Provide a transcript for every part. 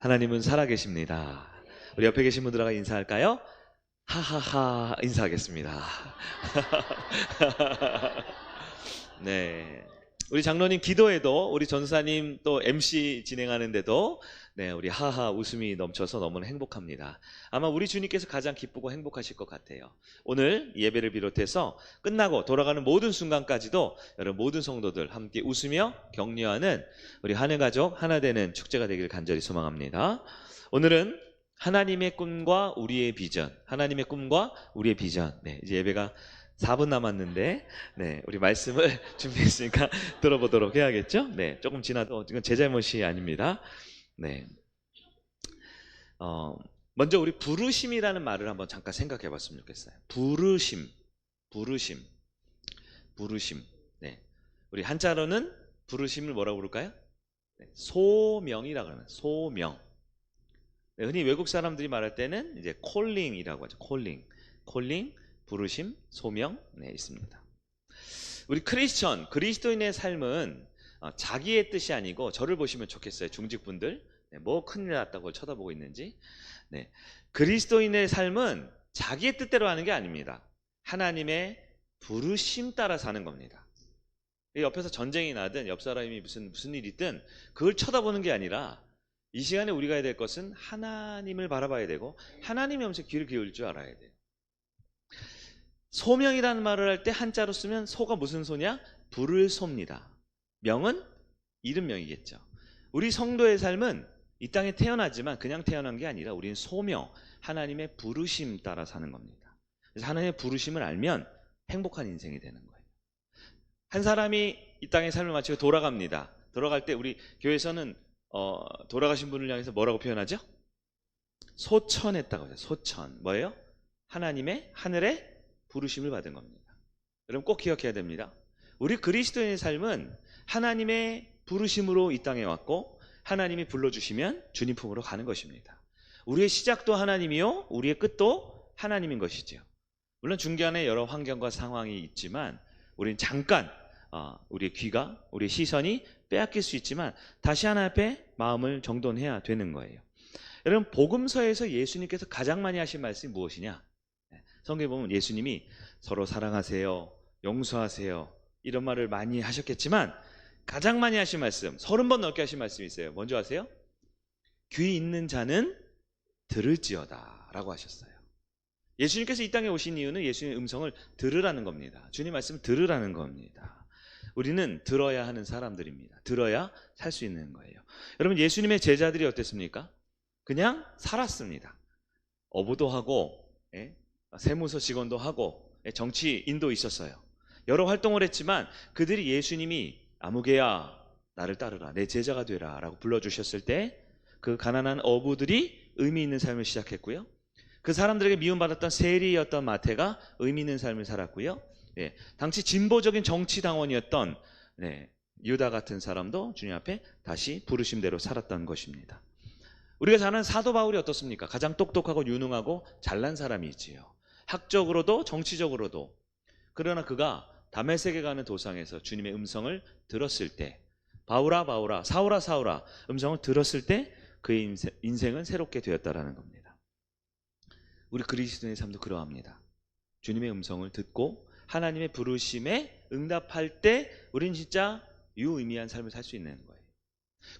하나님은 살아계십니다. 우리 옆에 계신 분들하고 인사할까요? 하하하 인사하겠습니다. 네. 우리 장로님 기도에도 우리 전사님 또 MC 진행하는데도 네, 우리 하하 웃음이 넘쳐서 너무나 행복합니다. 아마 우리 주님께서 가장 기쁘고 행복하실 것 같아요. 오늘 예배를 비롯해서 끝나고 돌아가는 모든 순간까지도 여러분 모든 성도들 함께 웃으며 격려하는 우리 하늘 가족 하나 되는 축제가 되길 간절히 소망합니다. 오늘은 하나님의 꿈과 우리의 비전, 하나님의 꿈과 우리의 비전. 네, 이제 예배가 4분 남았는데, 네, 우리 말씀을 준비했으니까 들어보도록 해야겠죠? 네, 조금 지나도 이건 제 잘못이 아닙니다. 네. 어, 먼저 우리 부르심이라는 말을 한번 잠깐 생각해 봤으면 좋겠어요. 부르심, 부르심, 부르심. 네. 우리 한자로는 부르심을 뭐라고 부를까요? 네, 소명이라고 그러면 소명. 네, 흔히 외국 사람들이 말할 때는 이제 콜링이라고 하죠. 콜링, 콜링, 부르심, 소명, 네 있습니다. 우리 크리스천, 그리스도인의 삶은 어, 자기의 뜻이 아니고 저를 보시면 좋겠어요. 중직분들, 네, 뭐 큰일 났다고 쳐다보고 있는지. 네, 그리스도인의 삶은 자기의 뜻대로 하는 게 아닙니다. 하나님의 부르심 따라 사는 겁니다. 옆에서 전쟁이 나든 옆 사람이 무슨 무슨 일이 있든 그걸 쳐다보는 게 아니라 이 시간에 우리가 해야 될 것은 하나님을 바라봐야 되고 하나님의 음성 귀를 기울일 줄 알아야 돼요. 소명이라는 말을 할 때 한자로 쓰면 소가 무슨 소냐? 불을 섭니다. 명은 이름명이겠죠. 우리 성도의 삶은 이 땅에 태어나지만 그냥 태어난 게 아니라 우리는 소명, 하나님의 부르심 따라 사는 겁니다. 그래서 하나님의 부르심을 알면 행복한 인생이 되는 거예요. 한 사람이 이 땅의 삶을 마치고 돌아갑니다. 돌아갈 때 우리 교회에서는 어, 돌아가신 분을 향해서 뭐라고 표현하죠? 소천했다고 하죠. 소천. 뭐예요? 하나님의 하늘의 부르심을 받은 겁니다. 여러분 꼭 기억해야 됩니다. 우리 그리스도인의 삶은 하나님의 부르심으로 이 땅에 왔고 하나님이 불러주시면 주님 품으로 가는 것입니다. 우리의 시작도 하나님이요, 우리의 끝도 하나님인 것이지요. 물론 중간에 여러 환경과 상황이 있지만 우리는 잠깐 어, 우리의 귀가, 우리의 시선이 빼앗길 수 있지만 다시 하나님 앞에 마음을 정돈해야 되는 거예요. 여러분 복음서에서 예수님께서 가장 많이 하신 말씀이 무엇이냐? 성경에 보면 예수님이 서로 사랑하세요, 용서하세요 이런 말을 많이 하셨겠지만 가장 많이 하신 말씀, 서른 번 넘게 하신 말씀이 있어요. 먼저 하세요. 귀 있는 자는 들을지어다 라고 하셨어요. 예수님께서 이 땅에 오신 이유는 예수님의 음성을 들으라는 겁니다. 주님 말씀을 들으라는 겁니다. 우리는 들어야 하는 사람들입니다. 들어야 살 수 있는 거예요. 여러분 예수님의 제자들이 어땠습니까? 그냥 살았습니다. 어부도 하고 예? 세무서 직원도 하고 예, 정치인도 있었어요. 여러 활동을 했지만 그들이 예수님이 아무개야 나를 따르라 내 제자가 되라 라고 불러주셨을 때 그 가난한 어부들이 의미 있는 삶을 시작했고요. 그 사람들에게 미움받았던 세리였던 마태가 의미 있는 삶을 살았고요. 예, 당시 진보적인 정치 당원이었던 네, 유다 같은 사람도 주님 앞에 다시 부르심대로 살았던 것입니다. 우리가 잘 아는 사도 바울이 어떻습니까? 가장 똑똑하고 유능하고 잘난 사람이지요. 학적으로도 정치적으로도. 그러나 그가 다메섹에 가는 도상에서 주님의 음성을 들었을 때 바울아 바울아 사울아 사울아 음성을 들었을 때 그의 인생, 은 새롭게 되었다라는 겁니다. 우리 그리스도인의 삶도 그러합니다. 주님의 음성을 듣고 하나님의 부르심에 응답할 때 우리는 진짜 유의미한 삶을 살 수 있는 거예요.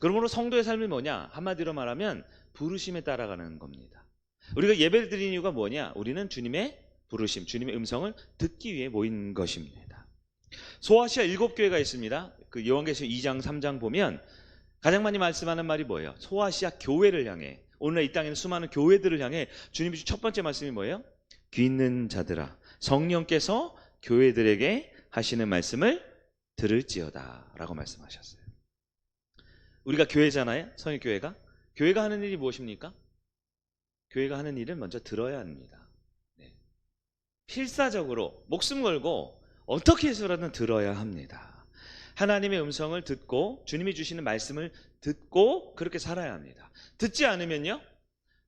그러므로 성도의 삶이 뭐냐? 한마디로 말하면 부르심에 따라가는 겁니다. 우리가 예배를 드리는 이유가 뭐냐? 우리는 주님의 부르심, 주님의 음성을 듣기 위해 모인 것입니다. 소아시아 일곱 교회가 있습니다. 그 요한계시록 2장, 3장 보면 가장 많이 말씀하는 말이 뭐예요? 소아시아 교회를 향해 오늘 이 땅에는 수많은 교회들을 향해 주님이 주신 첫 번째 말씀이 뭐예요? 귀 있는 자들아 성령께서 교회들에게 하시는 말씀을 들을지어다 라고 말씀하셨어요. 우리가 교회잖아요. 성일교회가. 교회가 하는 일이 무엇입니까? 교회가 하는 일은 먼저 들어야 합니다. 네. 필사적으로 목숨 걸고 어떻게 해서라든 들어야 합니다. 하나님의 음성을 듣고 주님이 주시는 말씀을 듣고 그렇게 살아야 합니다. 듣지 않으면요.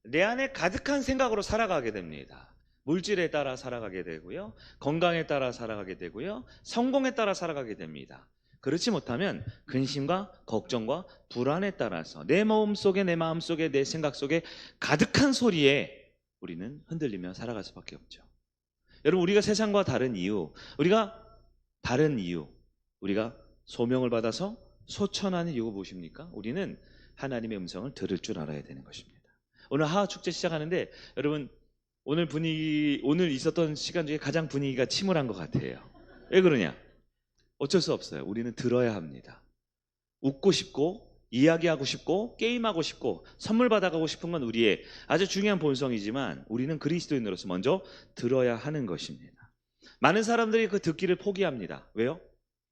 내 안에 가득한 생각으로 살아가게 됩니다. 물질에 따라 살아가게 되고요. 건강에 따라 살아가게 되고요. 성공에 따라 살아가게 됩니다. 그렇지 못하면 근심과 걱정과 불안에 따라서 내 마음 속에 내 마음 속에 내 생각 속에 가득한 소리에 우리는 흔들리며 살아갈 수밖에 없죠. 여러분 우리가 세상과 다른 이유, 우리가 다른 이유, 우리가 소명을 받아서 소천하는 이유가 무엇입니까? 우리는 하나님의 음성을 들을 줄 알아야 되는 것입니다. 오늘 하하 축제 시작하는데 여러분 오늘 분위기 오늘 있었던 시간 중에 가장 분위기가 침울한 것 같아요. 왜 그러냐? 어쩔 수 없어요. 우리는 들어야 합니다. 웃고 싶고 이야기하고 싶고 게임하고 싶고 선물 받아가고 싶은 건 우리의 아주 중요한 본성이지만 우리는 그리스도인으로서 먼저 들어야 하는 것입니다. 많은 사람들이 그 듣기를 포기합니다. 왜요?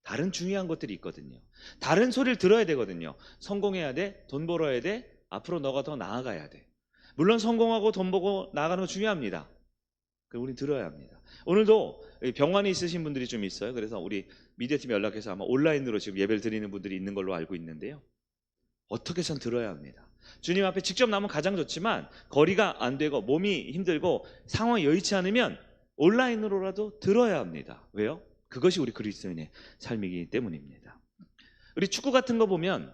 다른 중요한 것들이 있거든요. 다른 소리를 들어야 되거든요. 성공해야 돼, 돈 벌어야 돼, 앞으로 너가 더 나아가야 돼. 물론 성공하고 돈 벌고 나아가는 거 중요합니다. 그 우리 들어야 합니다. 오늘도 병원에 있으신 분들이 좀 있어요. 그래서 우리 미디어팀 연락해서 아마 온라인으로 지금 예배를 드리는 분들이 있는 걸로 알고 있는데요. 어떻게 선 들어야 합니다. 주님 앞에 직접 나면 가장 좋지만 거리가 안 되고 몸이 힘들고 상황이 여의치 않으면 온라인으로라도 들어야 합니다. 왜요? 그것이 우리 그리스도인의 삶이기 때문입니다. 우리 축구 같은 거 보면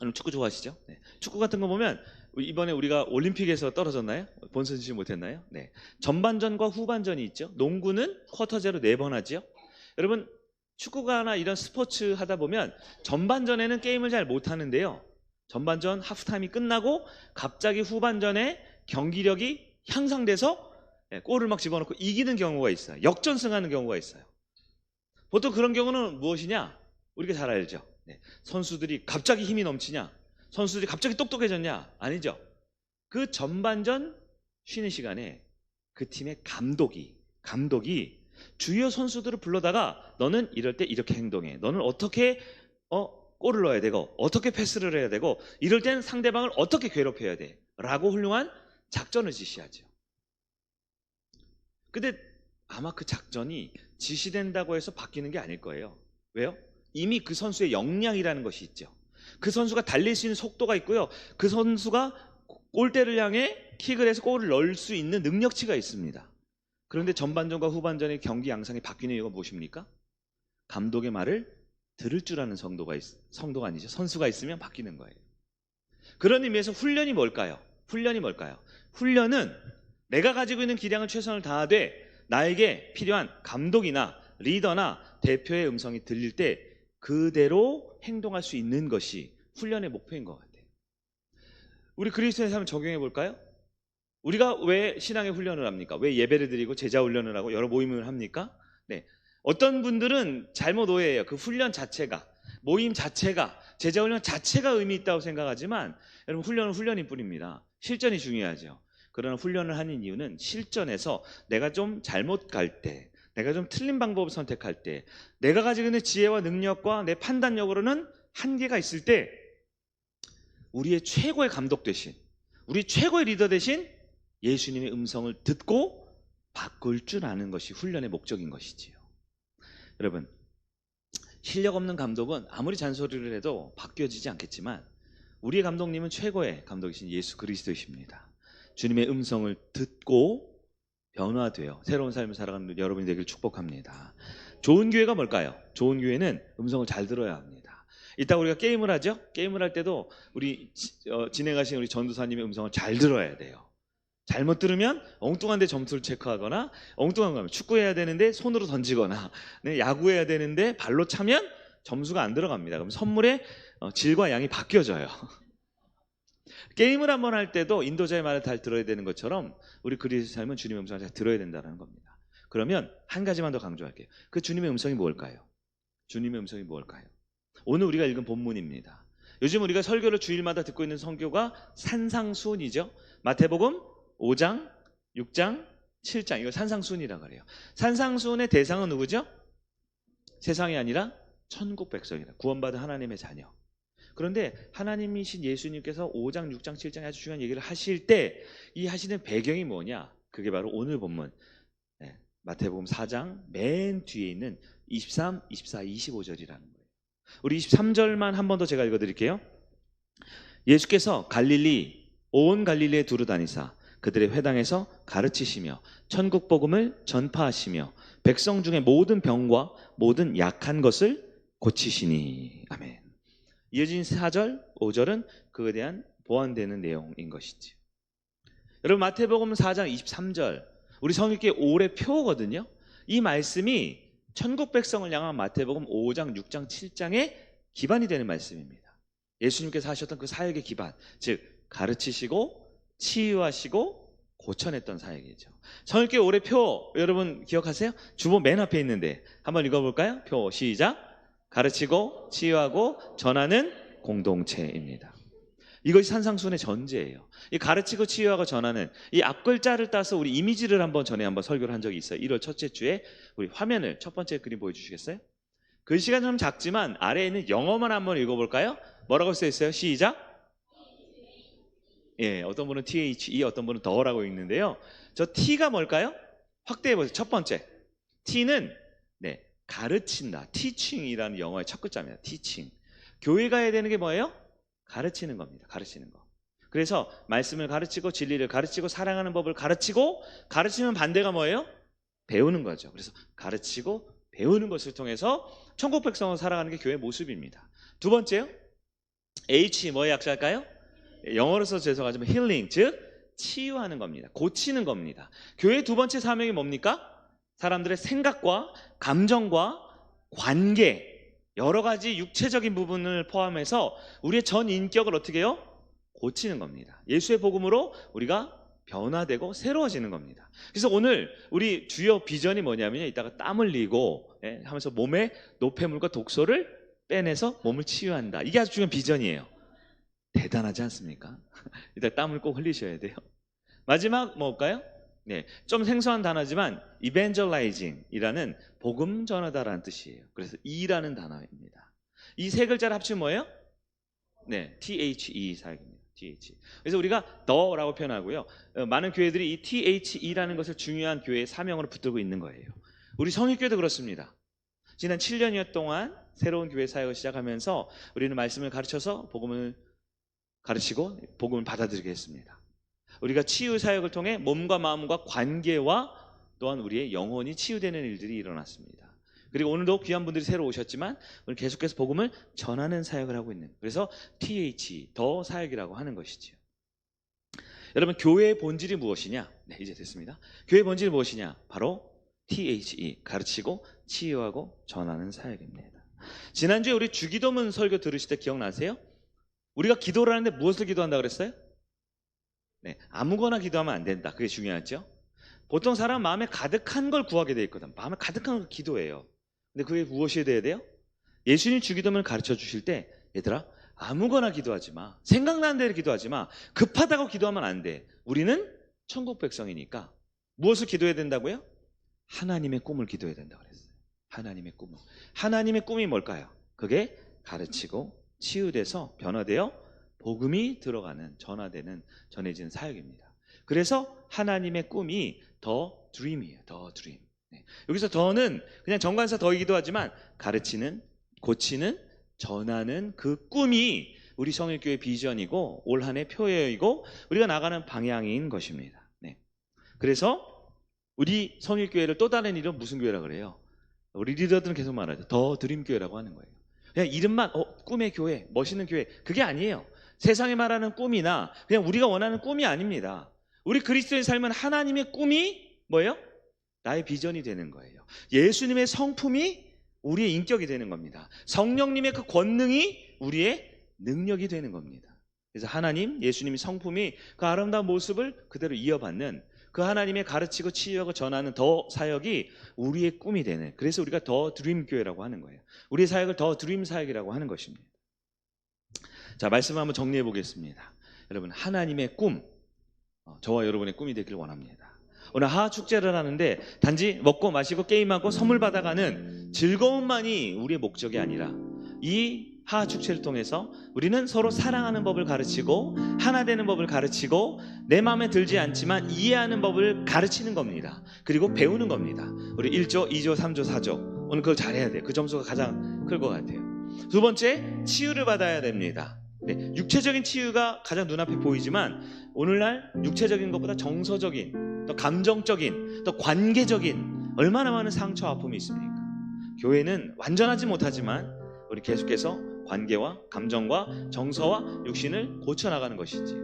여러분 축구 좋아하시죠? 네. 축구 같은 거 보면 이번에 우리가 올림픽에서 떨어졌나요? 본선지 못했나요? 네. 전반전과 후반전이 있죠. 농구는 쿼터제로 네번 하죠. 여러분 축구가나 이런 스포츠 하다 보면 전반전에는 게임을 잘 못하는데요. 전반전 하프타임이 끝나고 갑자기 후반전에 경기력이 향상돼서 네, 골을 막 집어넣고 이기는 경우가 있어요. 역전승하는 경우가 있어요. 보통 그런 경우는 무엇이냐? 우리가 잘 알죠. 네, 선수들이 갑자기 힘이 넘치냐? 선수들이 갑자기 똑똑해졌냐? 아니죠. 그 전반전 쉬는 시간에 그 팀의 감독이 감독이 주요 선수들을 불러다가 너는 이럴 때 이렇게 행동해. 너는 어떻게 어 골을 넣어야 되고 어떻게 패스를 해야 되고 이럴 땐 상대방을 어떻게 괴롭혀야 돼. 라고 훌륭한 작전을 지시하죠. 근데 아마 그 작전이 지시된다고 해서 바뀌는 게 아닐 거예요. 왜요? 이미 그 선수의 역량이라는 것이 있죠. 그 선수가 달릴 수 있는 속도가 있고요. 그 선수가 골대를 향해 킥을 해서 골을 넣을 수 있는 능력치가 있습니다. 그런데 전반전과 후반전의 경기 양상이 바뀌는 이유가 무엇입니까? 감독의 말을 들을 줄 아는 성도가 있, 성도가 아니죠. 선수가 있으면 바뀌는 거예요. 그런 의미에서 훈련이 뭘까요? 훈련이 뭘까요? 훈련은 내가 가지고 있는 기량을 최선을 다하되 나에게 필요한 감독이나 리더나 대표의 음성이 들릴 때 그대로 행동할 수 있는 것이 훈련의 목표인 것 같아요. 우리 그리스도의 삶을 적용해 볼까요? 우리가 왜 신앙의 훈련을 합니까? 왜 예배를 드리고 제자 훈련을 하고 여러 모임을 합니까? 네. 어떤 분들은 잘못 오해해요. 그 훈련 자체가 모임 자체가 제자 훈련 자체가 의미 있다고 생각하지만 여러분 훈련은 훈련일 뿐입니다. 실전이 중요하죠. 그러나 훈련을 하는 이유는 실전에서 내가 좀 잘못 갈 때, 내가 좀 틀린 방법을 선택할 때, 내가 가지고 있는 지혜와 능력과 내 판단력으로는 한계가 있을 때 우리의 최고의 감독 대신, 우리 최고의 리더 대신 예수님의 음성을 듣고 바꿀 줄 아는 것이 훈련의 목적인 것이지요. 여러분, 실력 없는 감독은 아무리 잔소리를 해도 바뀌어지지 않겠지만 우리의 감독님은 최고의 감독이신 예수 그리스도이십니다. 주님의 음성을 듣고 변화되어 새로운 삶을 살아가는 여러분이 되길 축복합니다. 좋은 교회가 뭘까요? 좋은 교회는 음성을 잘 들어야 합니다. 이따 우리가 게임을 하죠? 게임을 할 때도 우리 어, 진행하신 우리 전도사님의 음성을 잘 들어야 돼요. 잘못 들으면 엉뚱한 데 점수를 체크하거나 엉뚱한 거면 축구해야 되는데 손으로 던지거나 네, 야구해야 되는데 발로 차면 점수가 안 들어갑니다. 그럼 선물의 어, 질과 양이 바뀌어져요. 게임을 한번 할 때도 인도자의 말을 잘 들어야 되는 것처럼 우리 그리스도 삶은 주님의 음성을 잘 들어야 된다는 겁니다. 그러면 한 가지만 더 강조할게요. 그 주님의 음성이 뭘까요? 주님의 음성이 뭘까요? 오늘 우리가 읽은 본문입니다. 요즘 우리가 설교를 주일마다 듣고 있는 성교가 산상수훈이죠. 마태복음 5장, 6장, 7장 이거 산상수훈이라고 그래요. 산상수훈의 대상은 누구죠? 세상이 아니라 천국 백성이다. 구원받은 하나님의 자녀. 그런데 하나님이신 예수님께서 5장, 6장, 7장 아주 중요한 얘기를 하실 때 이 하시는 배경이 뭐냐? 그게 바로 오늘 본문 네, 마태복음 4장 맨 뒤에 있는 23, 24, 25절이라는 거예요. 우리 23절만 한 번 더 제가 읽어드릴게요. 예수께서 갈릴리 온 갈릴리에 두루 다니사 그들의 회당에서 가르치시며 천국 복음을 전파하시며 백성 중에 모든 병과 모든 약한 것을 고치시니 아멘. 이어진 4절, 5절은 그에 대한 보완되는 내용인 것이지. 여러분 마태복음 4장 23절 우리 성일계 올해 표거든요. 이 말씀이 천국 백성을 향한 마태복음 5장, 6장, 7장의 기반이 되는 말씀입니다. 예수님께서 하셨던 그 사역의 기반, 즉 가르치시고 치유하시고 고쳐냈던 사역이죠. 성일계 올해 표 여러분 기억하세요? 주보 맨 앞에 있는데 한번 읽어볼까요? 표 시작. 가르치고 치유하고 전하는 공동체입니다. 이것이 산상순의 전제예요. 이 가르치고 치유하고 전하는 이 앞글자를 따서 우리 이미지를 한번 전에 한번 설교를 한 적이 있어요. 1월 첫째 주에 우리 화면을 첫 번째 그림 보여주시겠어요? 글씨가 좀 작지만 아래에 있는 영어만 한번 읽어볼까요? 뭐라고 써 있어요? 시작. 예, 어떤 분은 THE, 어떤 분은 더라고 읽는데요. 저 T가 뭘까요? 확대해 보세요. 첫 번째. T는 네, 가르친다. teaching이라는 영어의 첫 글자입니다. teaching. 교회가 해야 되는 게 뭐예요? 가르치는 겁니다. 가르치는 거. 그래서 말씀을 가르치고 진리를 가르치고 사랑하는 법을 가르치고 가르치면 반대가 뭐예요? 배우는 거죠. 그래서 가르치고 배우는 것을 통해서 천국 백성을 살아가는 게 교회 모습입니다. 두 번째요. H 뭐의 약자일까요? 영어로 서 죄송하지만 힐링 즉 치유하는 겁니다. 고치는 겁니다. 교회 두 번째 사명이 뭡니까? 사람들의 생각과 감정과 관계 여러 가지 육체적인 부분을 포함해서 우리의 전 인격을 어떻게 해요? 고치는 겁니다. 예수의 복음으로 우리가 변화되고 새로워지는 겁니다. 그래서 오늘 우리 주요 비전이 뭐냐면요. 이따가 땀 흘리고 예, 하면서 몸에 노폐물과 독소를 빼내서 몸을 치유한다. 이게 아주 중요한 비전이에요. 대단하지 않습니까? 이따 땀을 꼭 흘리셔야 돼요. 마지막 뭘까요? 네, 좀 생소한 단어지만 evangelizing이라는 복음 전하다라는 뜻이에요. 그래서 E라는 단어입니다. 이 세 글자를 합치면 뭐예요? 네, THE 사역입니다. TH. 그래서 우리가 더라고 표현하고요. 어, 많은 교회들이 이 THE라는 것을 중요한 교회의 사명으로 붙들고 있는 거예요. 우리 성일교도 그렇습니다. 지난 7년여 동안 새로운 교회 사역을 시작하면서 우리는 말씀을 가르쳐서 복음을 가르치고 복음을 받아들이게 했습니다. 우리가 치유 사역을 통해 몸과 마음과 관계와 또한 우리의 영혼이 치유되는 일들이 일어났습니다. 그리고 오늘도 귀한 분들이 새로 오셨지만 오늘 계속해서 복음을 전하는 사역을 하고 있는 그래서 TH 더 사역이라고 하는 것이지요. 여러분 교회의 본질이 무엇이냐? 네 이제 됐습니다. 교회의 본질이 무엇이냐? 바로 THE 가르치고 치유하고 전하는 사역입니다. 지난주에 우리 주기도문 설교 들으실 때 기억나세요? 우리가 기도를 하는데 무엇을 기도한다 그랬어요? 네, 아무거나 기도하면 안 된다. 그게 중요하죠. 보통 사람 마음에 가득한 걸 구하게 돼 있거든. 마음에 가득한 걸 기도해요. 근데 그게 무엇이 돼야 돼요? 예수님 주기도문을 가르쳐 주실 때 얘들아 아무거나 기도하지 마. 생각나는 대로 기도하지 마. 급하다고 기도하면 안 돼. 우리는 천국 백성이니까 무엇을 기도해야 된다고요? 하나님의 꿈을 기도해야 된다고 그랬어요. 하나님의 꿈을. 하나님의 꿈이 뭘까요? 그게 가르치고 치유돼서 변화되어 복음이 들어가는 전화되는 전해지는 사역입니다. 그래서 하나님의 꿈이 더 드림이에요. 더 드림. 네. 여기서 더는 그냥 정관사 더이기도 하지만 가르치는 고치는 전하는 그 꿈이 우리 성일교회 비전이고 올 한해 표예이고 우리가 나가는 방향인 것입니다. 네. 그래서 우리 성일교회를 또 다른 이름 무슨 교회라 그래요? 우리 리더들은 계속 말하죠. 더 드림교회라고 하는 거예요. 그냥 이름만 어, 꿈의 교회, 멋있는 교회 그게 아니에요. 세상에 말하는 꿈이나 그냥 우리가 원하는 꿈이 아닙니다. 우리 그리스도의 삶은 하나님의 꿈이 뭐예요? 나의 비전이 되는 거예요. 예수님의 성품이 우리의 인격이 되는 겁니다. 성령님의 그 권능이 우리의 능력이 되는 겁니다. 그래서 하나님, 예수님의 성품이 그 아름다운 모습을 그대로 이어받는 그 하나님의 가르치고 치유하고 전하는 더 사역이 우리의 꿈이 되는 그래서 우리가 더 드림 교회라고 하는 거예요. 우리의 사역을 더 드림 사역이라고 하는 것입니다. 자, 말씀을 한번 정리해 보겠습니다. 여러분, 하나님의 꿈, 어, 저와 여러분의 꿈이 되길 원합니다. 오늘 하하 축제를 하는데 단지 먹고 마시고 게임하고 선물 받아가는 즐거움만이 우리의 목적이 아니라 이 하하 축제를 통해서 우리는 서로 사랑하는 법을 가르치고 하나 되는 법을 가르치고 내 마음에 들지 않지만 이해하는 법을 가르치는 겁니다. 그리고 배우는 겁니다. 우리 1조, 2조, 3조, 4조 오늘 그걸 잘해야 돼요. 그 점수가 가장 클 것 같아요. 두 번째, 치유를 받아야 됩니다. 네, 육체적인 치유가 가장 눈앞에 보이지만 오늘날 육체적인 것보다 정서적인 또 감정적인 또 관계적인 얼마나 많은 상처 아픔이 있습니까? 교회는 완전하지 못하지만 우리 계속해서 관계와 감정과 정서와 육신을 고쳐 나가는 것이지요.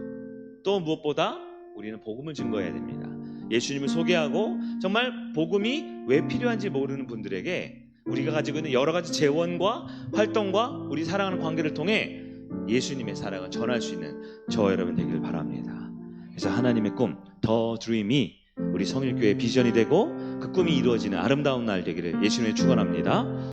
또 무엇보다 우리는 복음을 증거해야 됩니다. 예수님을 소개하고 정말 복음이 왜 필요한지 모르는 분들에게 우리가 가지고 있는 여러 가지 재원과 활동과 우리 사랑하는 관계를 통해 예수님의 사랑을 전할 수 있는 저와 여러분 되기를 바랍니다. 그래서 하나님의 꿈, 더 드림이 우리 성일교회 비전이 되고 그 꿈이 이루어지는 아름다운 날 되기를 예수님의 축원합니다.